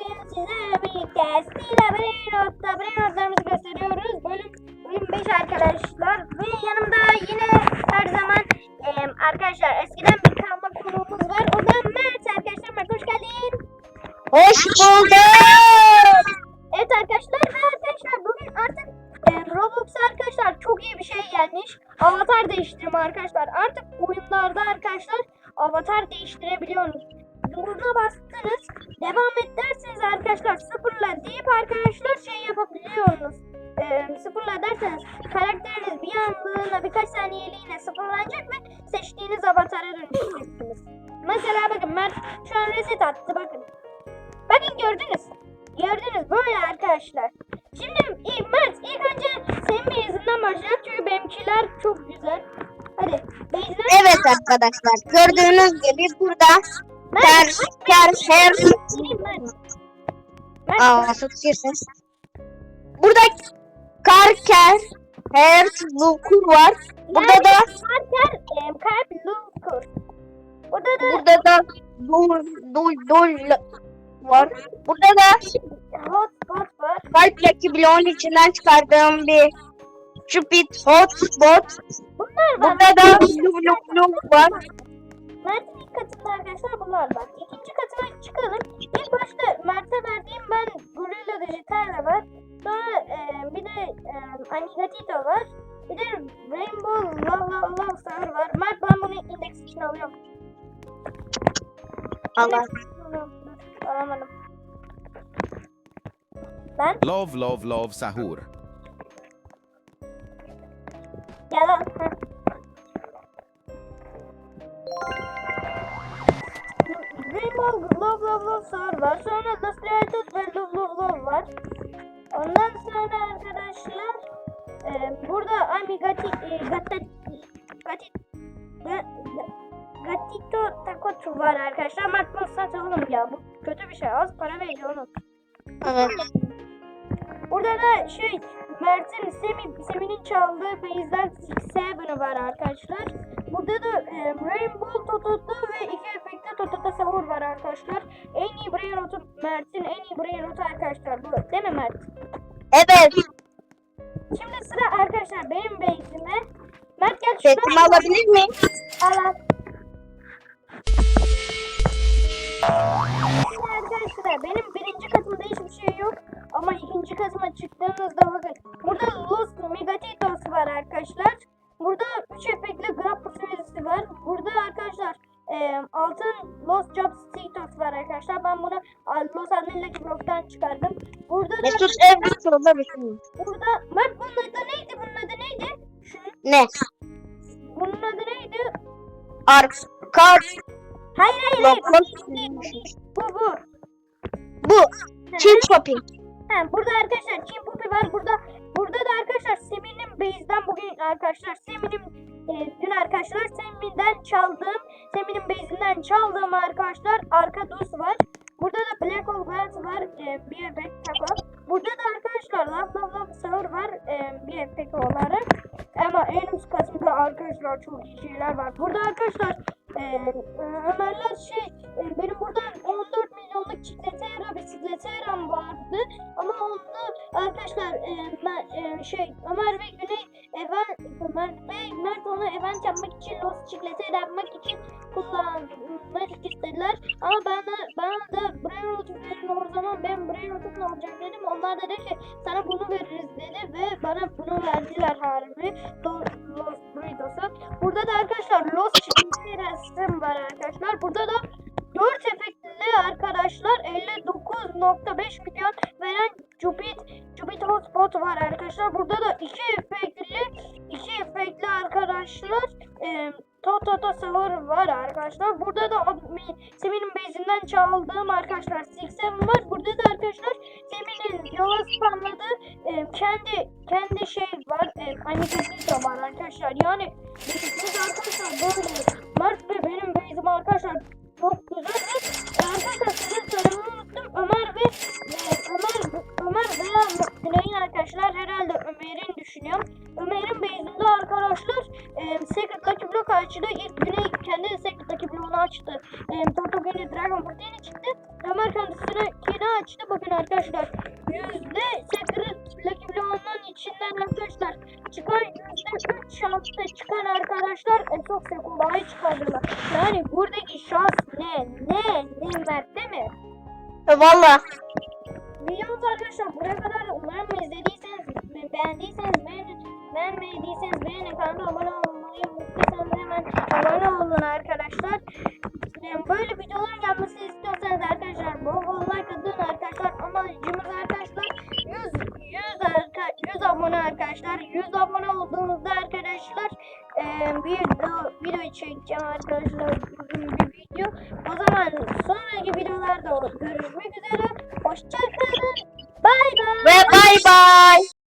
bugün sizlerle birlikte Stila Brainrot'ta Brainrot'larımızı gösteriyoruz. Bölüm, bölüm 5 arkadaşlar. Ve yanımda yine her zaman em, arkadaşlar eskiden bir kalma konuğumuz var. O da Mert arkadaşlar. Mert hoş geldin. Hoş bulduk. Evet arkadaşlar ve arkadaşlar bugün artık e, Roblox'a arkadaşlar çok iyi bir şey gelmiş. Avatar değiştirme arkadaşlar. Artık oyunlarda arkadaşlar avatar değiştirebiliyorsunuz. Burada bastınız. Devam et derseniz arkadaşlar sıfırla deyip arkadaşlar şey yapabiliyorsunuz. E, sıfırla derseniz karakteriniz bir anlığına birkaç saniyeliğine sıfırlanacak ve seçtiğiniz avatara dönüşeceksiniz. Mesela bakın Mert şu an reset attı bakın. Bakın gördünüz. Gördünüz böyle arkadaşlar. Şimdi ilk Mert ilk önce senin beyazından başlayalım çünkü benimkiler çok güzel. Hadi beyazından Evet arkadaşlar gördüğünüz gibi burada ter ter her Gireyim Mert. Mert Aa ses. Burada karker her lukur var. Burada da Marker em, kalp lukur. Burada da burada da dul dul dul var. Burada da hotspot var. kalpteki bloğun içinden çıkardığım bir Cupid hotspot. Bunlar var. Burada da blue blue blue var. Katında arkadaşlar bunlar var. İkinci katına çıkalım. İlk başta Mert'e verdiğim ben Gorilla Digital var. Sonra e, bir de e, Ankilatito var. Bir de Rainbow Love Love Love Star var. Mert ben bunu indeks için alıyorum. Allah. Alamadım. Ben Love, love, love, sahur. gel Love Love Love Star var. Sonra Los Creatos ve Love Love Love var. Ondan sonra arkadaşlar e, burada Ami Gati e, Gata Gati Ga- Ga- Gatito Takotu var arkadaşlar. Bunu satalım ya. Bu kötü bir şey. Az para veriyor onu. Evet. Burada da şey Mert'in Semi, Semi'nin çaldığı Base'den Seven'ı var arkadaşlar. Burada da e, Rainbow Tototo ve iki efekte Tototo Sahur var arkadaşlar. En iyi brain rotu Mert'in en iyi brain rotu arkadaşlar bu. Değil mi Mert? Evet. Şimdi sıra arkadaşlar benim base'ime. Mert gel Sesimi şuna. alabilir miyim? Al al. Şimdi arkadaşlar benim birinci katımda hiçbir şey yok. Ama ikinci katıma çıktığınızda bakın. Burada Lost Megatitos var arkadaşlar. Altın Lost Job Status var arkadaşlar. Ben bunu Los Angeles bloktan çıkardım. Burada da Mesut evde soruda bir şey. burada Mert bunun adı neydi? Bunun adı neydi? Şunun, Ne? bunun adı neydi? Ark. Kar. Hayır hayır hayır. Bu bu. Bu. Çin shopping. Ha, burada arkadaşlar Çin Pupi var. Burada burada da arkadaşlar Semin'in base'den bugün arkadaşlar Semin'in e, dün arkadaşlar Semin'den çaldığım Semin'in base'inden çaldığım arkadaşlar arka dos var. Burada da Black Hole Glass var. E, bir efekt taco. Burada da arkadaşlar Love Love Love Sahur var. E, bir efekt olarak. Ama en üst kısmında arkadaşlar çok şeyler var. Burada arkadaşlar e, e, Ömerler şey e, benim burada 14 milyonluk çikletera bisikletera vardı. Ama onda arkadaşlar e, ben- e, şey Ömer ve Güney ve Mert onu event yapmak için Lost Çikletera yapmak için kullanmak istediler. Ama ben de bana da Brain Root verin o zaman ben Brain Root'u alacak dedim. Onlar dedi ki sana bunu veririz dedi ve bana bunu verdiler harbi. Do- Lost Burritos'a. Burada da arkadaşlar Lost Çikletera var arkadaşlar. Burada da 4 efektli arkadaşlar 59.5 milyon veren Jupit Jupit Hotspot var arkadaşlar. Burada da 2 efektli 2 efektli arkadaşlar e, Toto Sahur var arkadaşlar. Burada da Semin'in base'inden çaldığım arkadaşlar Six Seven var. Burada da arkadaşlar Semin'in yola spamladığı e, kendi kendi şey var. E, de var arkadaşlar. Yani biz arkadaşlar böyle Mert ve benim base'im arkadaşlar çok güzel arkadaşlar Güney kendi Lucky Block'unu açtı. E, Toto Güney Dragon Protein çıktı. Ömer kendi yeni açtı. Bakın arkadaşlar. Yüzde secret Lucky Block'un içinden arkadaşlar çıkan yüzde üç şansla çıkan arkadaşlar e, çok kolay çıkardılar. Yani buradaki şans ne? Ne? Ne Mert değil mi? Valla. Videomuz arkadaşlar buraya kadar umarım izlediyseniz beğendiyseniz beğenin. Beğenmediyseniz beğenin. Kanala abone hemen olun arkadaşlar. Böyle videoların gelmesini istiyorsanız arkadaşlar bol bol like atın arkadaşlar. Amacımız arkadaşlar 100 100 arka, 100 abone arkadaşlar. 100 abone olduğunuzda arkadaşlar bir video, çekeceğim arkadaşlar. Uzun bir video. O zaman sonraki videolarda görüşmek üzere. Hoşçakalın. Bay bay. Ve bay bay.